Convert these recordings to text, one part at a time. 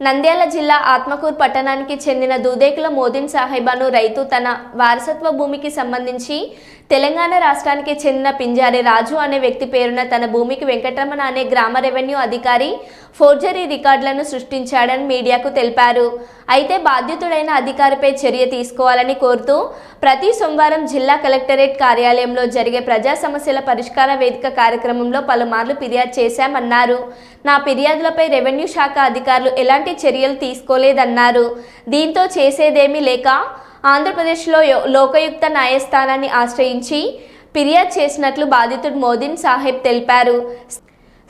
నంద్యాల జిల్లా ఆత్మకూర్ పట్టణానికి చెందిన దూదేకుల మోదిన్ సాహెబాను రైతు తన వారసత్వ భూమికి సంబంధించి తెలంగాణ రాష్ట్రానికి చెందిన పింజారి రాజు అనే వ్యక్తి పేరున తన భూమికి వెంకటరమణ అనే గ్రామ రెవెన్యూ అధికారి ఫోర్జరీ రికార్డులను సృష్టించాడని మీడియాకు తెలిపారు. అయితే బాధ్యతుడైన అధికారిపై చర్య తీసుకోవాలని కోరుతూ ప్రతి సోమవారం జిల్లా కలెక్టరేట్ కార్యాలయంలో జరిగే ప్రజా సమస్యల పరిష్కార వేదిక కార్యక్రమంలో పలుమార్లు ఫిర్యాదు చేశామన్నారు. నా ఫిర్యాదులపై రెవెన్యూ శాఖ అధికారులు ఎలాంటి చర్యలు తీసుకోలేదన్నారు. దీంతో చేసేదేమీ లేక ఆంధ్రప్రదేశ్లో లోకయుక్త న్యాయస్థానాన్ని ఆశ్రయించి ఫిర్యాదు చేసినట్లు బాధితుడు మోదీన్ సాహెబ్ తెలిపారు.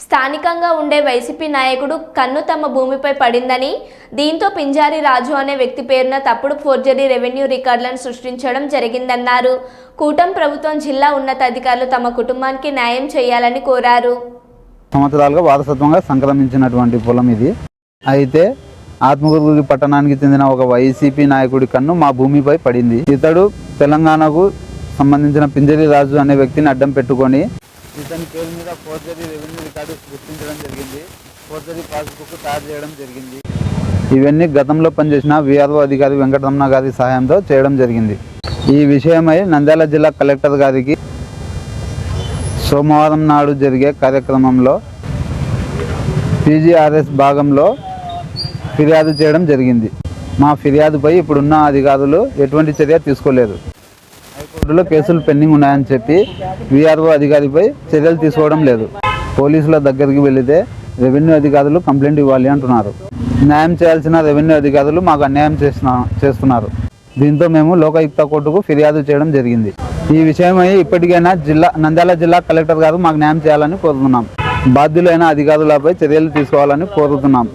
స్థానికంగా ఉండే వైసీపీ నాయకుడు కన్ను తమ భూమిపై పడిందని దీంతో పింజారి రాజు అనే వ్యక్తి పేరున తప్పుడు ఫోర్జరీ రెవెన్యూ రికార్డులను సృష్టించడం జరిగిందన్నారు. కూటం ప్రభుత్వం జిల్లా ఉన్నతాధికారులు తమ కుటుంబానికి న్యాయం చేయాలని కోరారు. సంవత్సరాలుగా వారసత్వంగా సంక్రమించినటువంటి పొలం ఇది. అయితే ఆత్మకూరు పట్టణానికి చెందిన ఒక వైసీపీ నాయకుడి కన్ను మా భూమిపై పడింది. ఇతడు తెలంగాణకు సంబంధించిన పింజరి రాజు అనే వ్యక్తిని అడ్డం పెట్టుకొని ఇతని పేరు మీద ఫోర్జరీ రెవెన్యూ రికార్డు గుర్తించడం జరిగింది. ఫోర్జరీ పాస్బుక్ తయారు చేయడం జరిగింది. ఇవన్నీ గతంలో పనిచేసిన విఆర్ఓ అధికారి వెంకటరమణ గారి సహాయంతో చేయడం జరిగింది. ఈ విషయమై నంద్యాల జిల్లా కలెక్టర్ గారికి సోమవారం నాడు జరిగే కార్యక్రమంలో పీజీఆర్ఎస్ భాగంలో ఫిర్యాదు చేయడం జరిగింది. మా ఫిర్యాదుపై ఇప్పుడున్న అధికారులు ఎటువంటి చర్య తీసుకోలేదు. హైకోర్టులో కేసులు పెండింగ్ ఉన్నాయని చెప్పి విఆర్ఓ అధికారిపై చర్యలు తీసుకోవడం లేదు. పోలీసుల దగ్గరికి వెళితే రెవెన్యూ అధికారులు కంప్లైంట్ ఇవ్వాలి అంటున్నారు. న్యాయం చేయాల్సిన రెవెన్యూ అధికారులు మాకు అన్యాయం చేస్తున్నా చేస్తున్నారు. దీంతో మేము లోకాయుక్త కోర్టుకు ఫిర్యాదు చేయడం జరిగింది. ఈ విషయమై ఇప్పటికైనా జిల్లా నంద్యాల జిల్లా కలెక్టర్ గారు మాకు న్యాయం చేయాలని కోరుతున్నాం. బాధ్యులైన అధికారులపై చర్యలు తీసుకోవాలని కోరుతున్నాం.